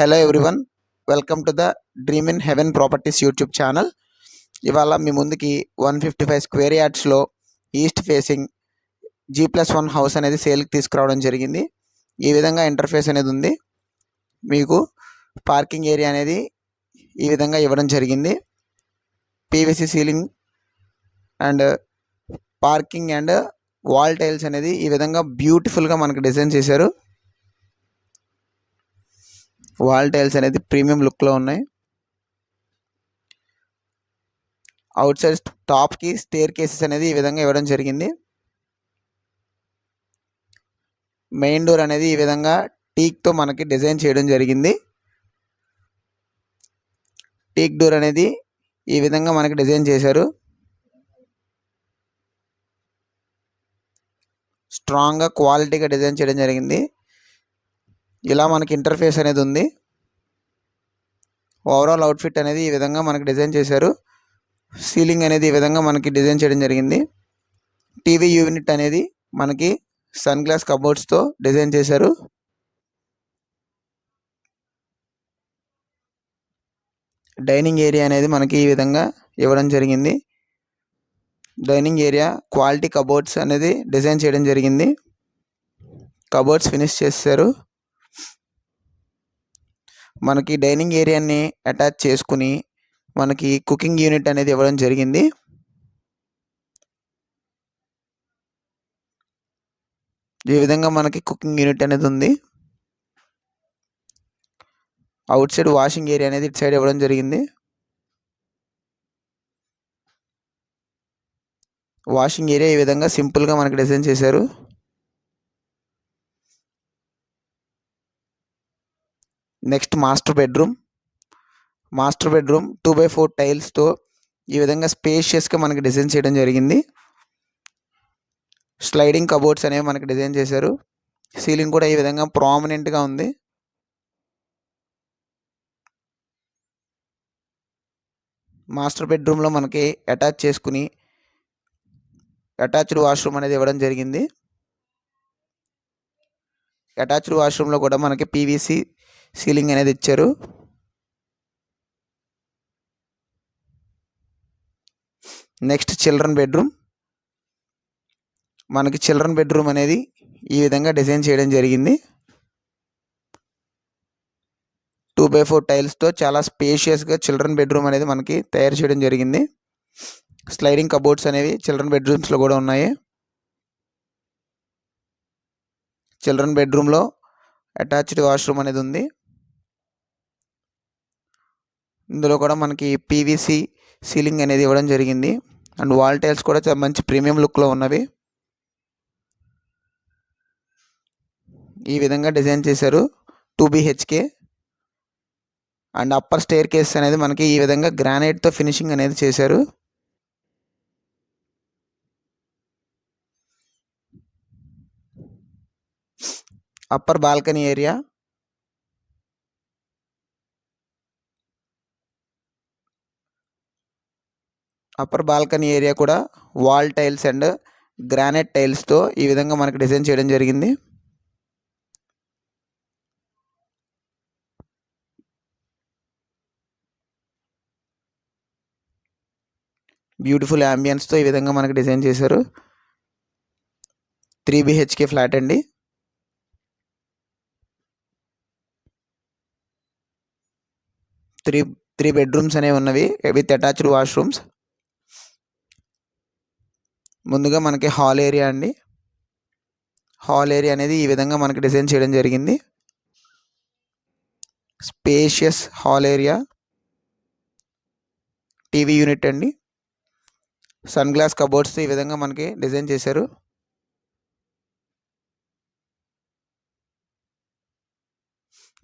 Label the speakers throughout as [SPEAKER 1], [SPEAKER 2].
[SPEAKER 1] Hello everyone welcome to the dream in heaven properties YouTube channel. ఇవాళ మీ ముందుకి one fifty five square యార్డ్స్లో east facing G plus one house అనేది సేల్కి తీసుకురావడం జరిగింది. ఈ విధంగా ఇంటర్ఫేస్ అనేది ఉంది. మీకు పార్కింగ్ ఏరియా అనేది ఈ విధంగా ఇవ్వడం జరిగింది. PVC ceiling and parking and wall tiles అనేది ఈ విధంగా బ్యూటిఫుల్గా మనకు డిజైన్ చేశారు. వాల్ టైల్స్ అనేది ప్రీమియం లుక్లో ఉన్నాయి. అవుట్ సైడ్ టాప్కి స్టేర్ కేసెస్ అనేది ఈ విధంగా ఇవ్వడం జరిగింది. మెయిన్ డోర్ అనేది ఈ విధంగా టీక్తో మనకి డిజైన్ చేయడం జరిగింది. టీక్ డోర్ అనేది ఈ విధంగా మనకి డిజైన్ చేశారు. స్ట్రాంగ్గా క్వాలిటీగా డిజైన్ చేయడం జరిగింది. ఇలా మనకి ఇంటర్ఫేస్ అనేది ఉంది. ఓవరాల్ అవుట్ఫిట్ అనేది ఈ విధంగా మనకి డిజైన్ చేశారు. సీలింగ్ అనేది ఈ విధంగా మనకి డిజైన్ చేయడం జరిగింది. టీవీ యూనిట్ అనేది మనకి సన్ గ్లాస్ కబోర్డ్స్తో డిజైన్ చేశారు. డైనింగ్ ఏరియా అనేది మనకి ఈ విధంగా ఇవ్వడం జరిగింది. డైనింగ్ ఏరియా క్వాలిటీ కబోర్డ్స్ అనేది డిజైన్ చేయడం జరిగింది. కబోర్డ్స్ ఫినిష్ చేశారు. మనకి డైనింగ్ ఏరియాని అటాచ్ చేసుకుని మనకి కుకింగ్ యూనిట్ అనేది ఇవ్వడం జరిగింది. ఈ విధంగా మనకి కుకింగ్ యూనిట్ అనేది ఉంది. అవుట్ సైడ్ వాషింగ్ ఏరియా అనేది ఇటు సైడ్ ఇవ్వడం జరిగింది. వాషింగ్ ఏరియా ఈ విధంగా సింపుల్గా మనకి డిజైన్ చేశారు. Next master bedroom. Master bedroom two by four టైల్స్తో ఈ విధంగా స్పేషియస్గా మనకి డిజైన్ చేయడం జరిగింది. స్లైడింగ్ కబోర్డ్స్ అనేవి మనకి డిజైన్ చేశారు. సీలింగ్ కూడా ఈ విధంగా ప్రామినెంట్గా ఉంది. మాస్టర్ బెడ్రూమ్లో మనకి అటాచ్ చేసుకుని అటాచ్డ్ వాష్రూమ్ అనేది ఇవ్వడం జరిగింది. అటాచ్డ్ వాష్రూమ్లో కూడా మనకి పీవీసీ సీలింగ్ అనేది ఇచ్చారు. Next children bedroom. మనకి చిల్డ్రన్ బెడ్రూమ్ అనేది ఈ విధంగా డిజైన్ చేయడం జరిగింది. టూ బై ఫోర్ టైల్స్తో చాలా స్పేషియస్గా చిల్డ్రన్ బెడ్రూమ్ అనేది మనకి తయారు చేయడం జరిగింది. స్లైడింగ్ కబోర్డ్స్ అనేవి చిల్డ్రన్ బెడ్రూమ్స్లో కూడా ఉన్నాయి. చిల్డ్రన్ బెడ్రూమ్లో అటాచ్డ్ వాష్రూమ్ అనేది ఉంది. ఇందులో కూడా మనకి పీవీసీ సీలింగ్ అనేది ఇవ్వడం జరిగింది. అండ్ వాల్ టైల్స్ కూడా చాలా మంచి ప్రీమియం లుక్లో ఉన్నవి. ఈ విధంగా డిజైన్ చేశారు. Two BHK and upper staircase అనేది మనకి ఈ విధంగా గ్రానైట్తో ఫినిషింగ్ అనేది చేశారు. Upper balcony area upper balcony area కూడా వాల్ టైల్స్ అండ్ గ్రానైట్ టైల్స్తో ఈ విధంగా మనకి డిజైన్ చేయడం జరిగింది. బ్యూటిఫుల్ యాంబియన్స్తో ఈ విధంగా మనకి డిజైన్ చేశారు. త్రీ బిహెచ్కే ఫ్లాట్ అండి. త్రీ త్రీ బెడ్రూమ్స్ అనేవి ఉన్నవి విత్ అటాచ్డ్ వాష్రూమ్స్. ముందుగా మనకి హాల్ ఏరియా అండి. హాల్ ఏరియా అనేది ఈ విధంగా మనకి డిజైన్ చేయడం జరిగింది. Spacious hall area TV unit అండి. సన్ గ్లాస్ కబోర్డ్స్ ఈ విధంగా మనకి డిజైన్ చేశారు.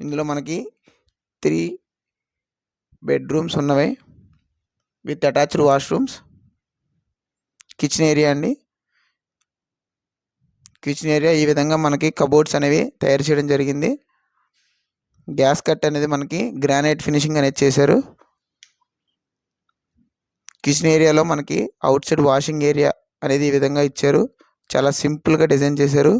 [SPEAKER 1] ఇందులో మనకి త్రీ బెడ్రూమ్స్ ఉన్నవి. With attached washrooms kitchen area అండి. కిచెన్ ఏరియా ఈ విధంగా మనకి కబోర్డ్స్ అనేవి తయారు చేయడం జరిగింది. గ్యాస్ కట్ అనేది మనకి గ్రానైట్ ఫినిషింగ్ అనేది చేశారు. కిచెన్ ఏరియాలో మనకి అవుట్ సైడ్ వాషింగ్ ఏరియా అనేది ఈ విధంగా ఇచ్చారు. చాలా సింపుల్గా డిజైన్ చేశారు.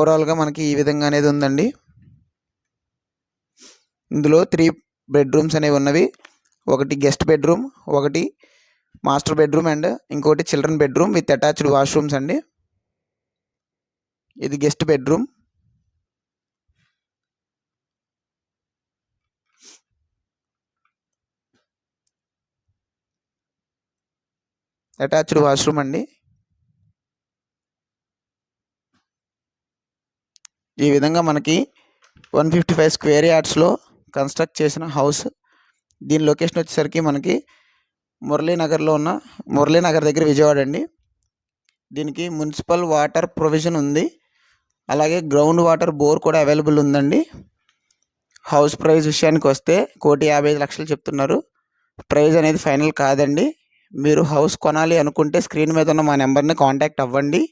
[SPEAKER 1] ఓవరాల్గా మనకి ఈ విధంగా అనేది ఉందండి. ఇందులో త్రీ బెడ్రూమ్స్ అనేవి ఉన్నవి. ఒకటి గెస్ట్ బెడ్రూమ్ ఒకటి మాస్టర్ బెడ్రూమ్ అండ్ ఇంకోటి children bedroom with attached washrooms అండి. ఇది గెస్ట్ బెడ్రూమ్. అటాచ్డ్ వాష్రూమ్ అండి. ఈ విధంగా మనకి వన్ ఫిఫ్టీ ఫైవ్ స్క్వేర్ యార్డ్స్లో కన్స్ట్రక్ట్ చేసిన హౌస్. దీని లొకేషన్ వచ్చేసరికి మనకి మురళీనగర్లో ఉన్న మురళీనగర్ దగ్గర విజయవాడ అండి. దీనికి మున్సిపల్ వాటర్ ప్రొవిజన్ ఉంది. అలాగే గ్రౌండ్ వాటర్ బోర్ కూడా అవైలబుల్ ఉందండి. హౌస్ ప్రైస్ విషయానికి వస్తే కోటి యాభై ఐదు లక్షలు చెప్తున్నారు. ప్రైజ్ అనేది ఫైనల్ కాదండి. మీరు హౌస్ కొనాలి అనుకుంటే స్క్రీన్ మీద ఉన్న మా నెంబర్ని కాంటాక్ట్ అవ్వండి.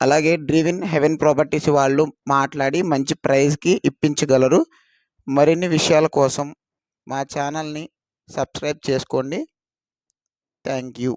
[SPEAKER 1] అలాగే డ్రీవిన్ హెవెన్ ప్రాపర్టీస్ వాళ్ళు మాట్లాడి మంచి ప్రైస్కి ఇప్పించగలరు. మరిన్ని విషయాల కోసం మా ఛానల్ని సబ్స్క్రైబ్ చేసుకోండి. Thank you.